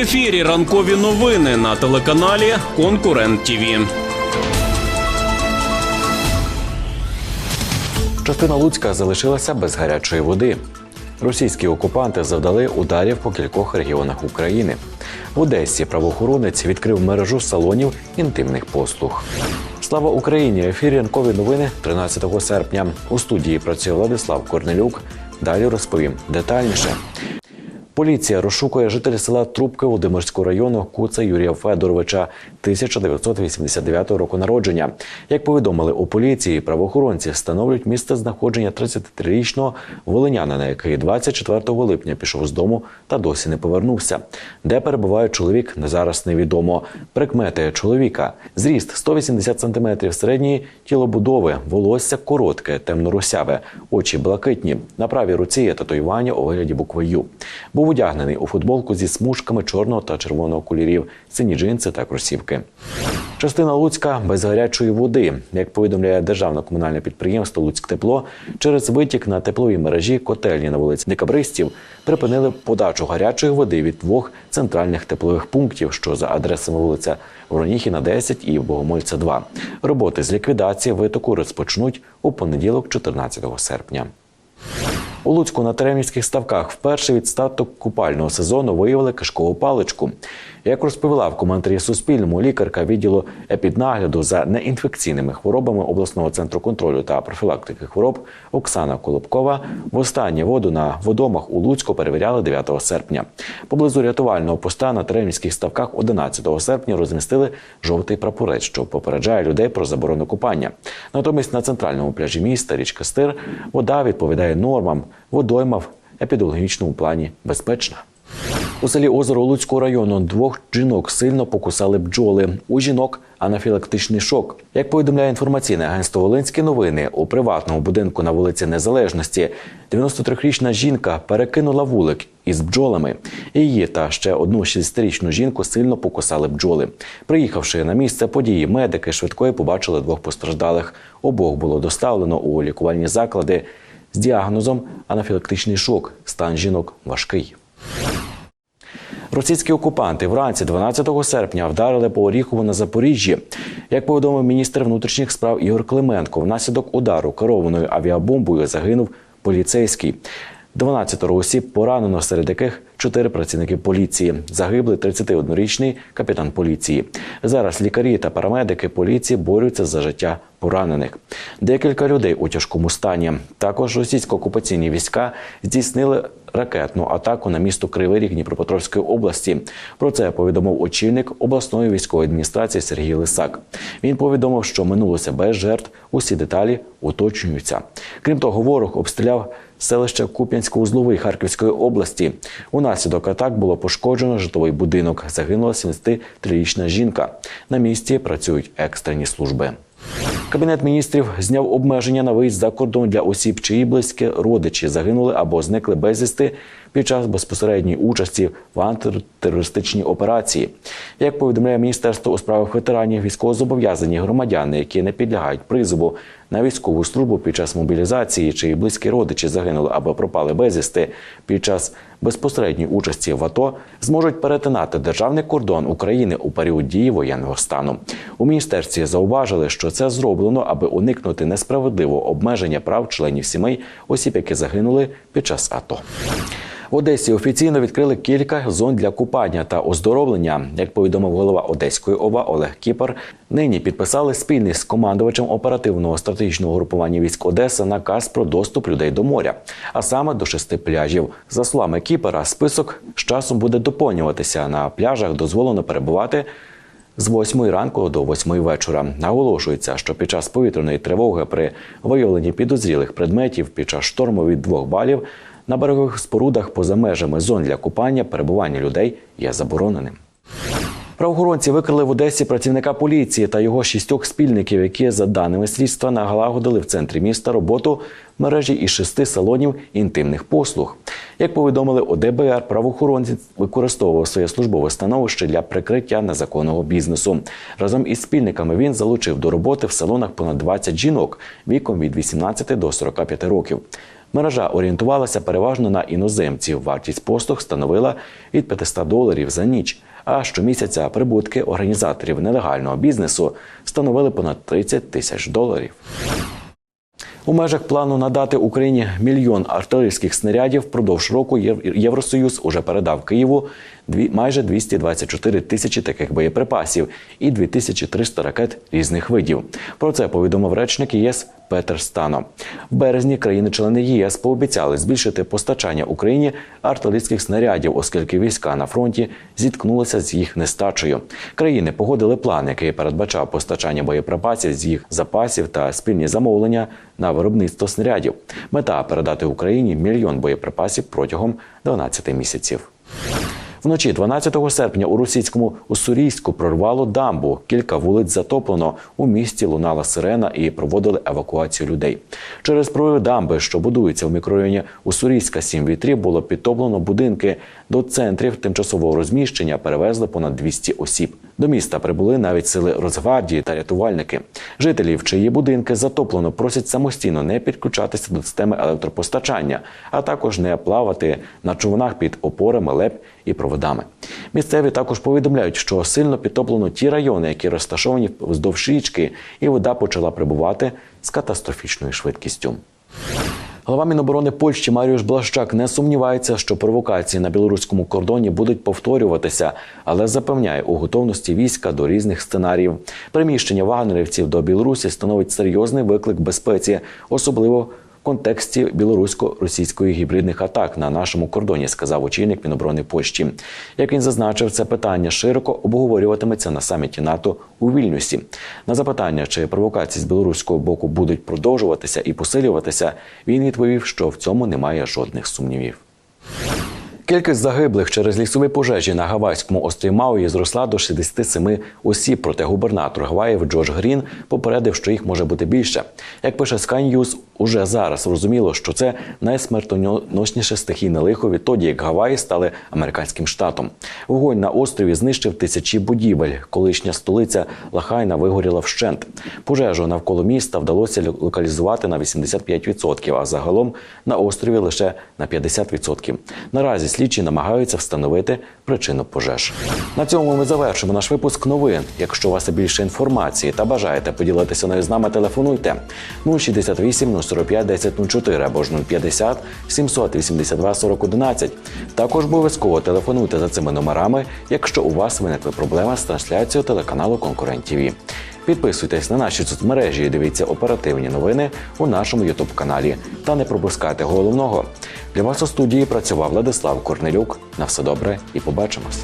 ефірі ранкові новини на телеканалі Конкурент ТІВІ. Частина Луцька залишилася без гарячої води. Російські окупанти завдали ударів по кількох регіонах України. В Одесі правоохоронець відкрив мережу салонів інтимних послуг. Слава Україні! Ефірі ранкові новини 13 серпня. У студії працює Владислав Корнелюк. Далі розповім детальніше. Поліція розшукує жителя села Трубки Володимирського району Куца Юрія Федоровича 1989 року народження. Як повідомили у поліції, правоохоронці встановлюють місце знаходження 33-річного волинянина, який 24 липня пішов з дому та досі не повернувся. Де перебуває чоловік, на зараз невідомо. Прикмети чоловіка: зріст 180 см, середньої тілобудови, волосся коротке, темно-русяве, очі блакитні. На правій руці є татуювання у вигляді букви Ю. Був одягнений у футболку зі смужками чорного та червоного кольорів, сині джинси та кросівки. Частина Луцька без гарячої води, як повідомляє державне комунальне підприємство Луцьктепло, через витік на тепловій мережі котельні на вулиці Декабристів припинили подачу гарячої води від двох центральних теплових пунктів, що за адресами вулиця Вороніхіна 10 і Богомольця 2. Роботи з ліквідації витоку розпочнуть у понеділок, 14 серпня. У Луцьку на Теремівських ставках вперше від старту купального сезону виявили кишкову паличку. Як розповіла в коментарі Суспільному лікарка відділу епіднагляду за неінфекційними хворобами обласного центру контролю та профілактики хвороб Оксана Колобкова, востаннє воду на водомах у Луцьку перевіряли 9 серпня. Поблизу рятувального поста на Теремівських ставках 11 серпня розмістили жовтий прапорець, що попереджає людей про заборону купання. Натомість на центральному пляжі міста річка Стир вода відповідає нормам водойма в епідеміологічному плані безпечна. У селі Озеро Луцького району двох жінок сильно покусали бджоли. У жінок анафілактичний шок. Як повідомляє інформаційне агентство Волинські новини, у приватному будинку на вулиці Незалежності 93-річна жінка перекинула вулик із бджолами. Її та ще одну 60-річну жінку сильно покусали бджоли. Приїхавши на місце події, медики швидкої побачили двох постраждалих. Обох було доставлено у лікувальні заклади з діагнозом анафілактичний шок. Стан жінок важкий. Російські окупанти вранці 12 серпня вдарили по Оріхову на Запоріжжі. Як повідомив міністр внутрішніх справ Ігор Клименко, внаслідок удару керованою авіабомбою загинув поліцейський. 12 осіб поранено, серед яких 4 працівники поліції. Загиблий 31-річний капітан поліції. Зараз лікарі та парамедики поліції борються за життя поранених. Декілька людей у тяжкому стані. Також російсько-окупаційні війська здійснили ракетну атаку на місто Кривий Ріг Дніпропетровської області. Про це повідомив очільник обласної військової адміністрації Сергій Лисак. Він повідомив, що минулося без жертв. Усі деталі уточнюються. Крім того, ворог обстріляв селище Куп'янсько-Узловий Харківської області. Унаслідок атак було пошкоджено житловий будинок. Загинула 73-річна жінка. На місці працюють екстрені служби. Кабінет міністрів зняв обмеження на виїзд за кордон для осіб, чиї близькі родичі загинули або зникли безвісти під час безпосередньої участі в антитерористичній операції. Як повідомляє Міністерство у справах ветеранів, військовозобов'язані громадяни, які не підлягають призову на військову службу під час мобілізації, чиї близькі родичі загинули або пропали безвісти під час безпосередньої участі в АТО, зможуть перетинати державний кордон України у період дії воєнного стану. У міністерстві зауважили, що це зроблено, аби уникнути несправедливого обмеження прав членів сімей осіб, які загинули під час АТО. В Одесі офіційно відкрили кілька зон для купання та оздоровлення. Як повідомив голова Одеської ОВА Олег Кіпер, нині підписали спільний з командувачем оперативного стратегічного групування військ Одеса наказ про доступ людей до моря, а саме до шести пляжів. За словами Кіпера, список з часом буде доповнюватися. На пляжах дозволено перебувати. З 8 ранку до 8 вечора наголошується, що під час повітряної тривоги при виявленні підозрілих предметів під час шторму від 2 балів на берегових спорудах поза межами зон для купання перебування людей є забороненим. Правоохоронці викрили в Одесі працівника поліції та його шістьох спільників, які, за даними слідства, нагалагодили в центрі міста роботу мережі із шести салонів інтимних послуг. Як повідомили у ДБР, правоохоронець використовував своє службове становище для прикриття незаконного бізнесу. Разом із спільниками він залучив до роботи в салонах понад 20 жінок віком від 18 до 45 років. Мережа орієнтувалася переважно на іноземців. Вартість послуг становила від 500 доларів за ніч. А щомісяця прибутки організаторів нелегального бізнесу становили понад 30 тисяч доларів. У межах плану надати Україні мільйон артилерійських снарядів впродовж року Єв- Євросоюз уже передав Києву майже 224 тисячі таких боєприпасів і 2300 ракет різних видів. Про це повідомив речник ЄС Петер Стано. В березні країни-члени ЄС пообіцяли збільшити постачання Україні артилерійських снарядів, оскільки війська на фронті зіткнулися з їх нестачею. Країни погодили план, який передбачав постачання боєприпасів з їх запасів та спільні замовлення на виробництво снарядів. Мета передати Україні мільйон боєприпасів протягом 12 місяців. Вночі 12 серпня у російському Уссурійську прорвало дамбу. Кілька вулиць затоплено. У місті лунала сирена і проводили евакуацію людей. Через прорив дамби, що будується в мікрорайоні Уссурійська 7 вітрів, було підтоплено будинки. До центрів тимчасового розміщення перевезли понад 200 осіб. До міста прибули навіть сили Росгвардії та рятувальники. Жителів, чиї будинки затоплено, просять самостійно не підключатися до системи електропостачання, а також не плавати на човнах під опорами леп і проводами. Місцеві також повідомляють, що сильно підтоплено ті райони, які розташовані вздовж річки, і вода почала прибувати з катастрофічною швидкістю. Голова Міноборони Польщі Маріуш Блащак не сумнівається, що провокації на білоруському кордоні будуть повторюватися, але запевняє у готовності війська до різних сценаріїв. Приміщення вагнерівців до Білорусі становить серйозний виклик безпеці, особливо контексті білорусько-російської гібридних атак на нашому кордоні, сказав очільник Міноборони Польщі. Як він зазначив, це питання широко обговорюватиметься на саміті НАТО у Вільнюсі. На запитання, чи провокації з білоруського боку будуть продовжуватися і посилюватися, він відповів, що в цьому немає жодних сумнівів. Кількість загиблих через лісові пожежі на Гавайському острові Мауї зросла до 67 осіб. Проте губернатор Гаваїв Джош Грін попередив, що їх може бути більше. Як пише Sky News, уже зараз зрозуміло, що це найсмертоносніше стихійне лихо відтоді, як Гаваї стали американським штатом. Вогонь на острові знищив тисячі будівель. Колишня столиця Лахайна вигоріла вщент. Пожежу навколо міста вдалося локалізувати на 85%, а загалом на острові лише на 50%. Наразі слідчі намагаються встановити причину пожеж. На цьому ми завершимо наш випуск новин. Якщо у вас більше інформації та бажаєте поділитися нею з нами, телефонуйте 068 045 1004 або ж 050 782 40 11. Також обов'язково телефонуйте за цими номерами, якщо у вас виникли проблеми з трансляцією телеканалу Конкурент ТВ. Підписуйтесь на наші соцмережі і дивіться оперативні новини у нашому Ютуб каналі та не пропускайте головного. Для вас у студії працював Владислав Корнелюк. На все добре і побачимось.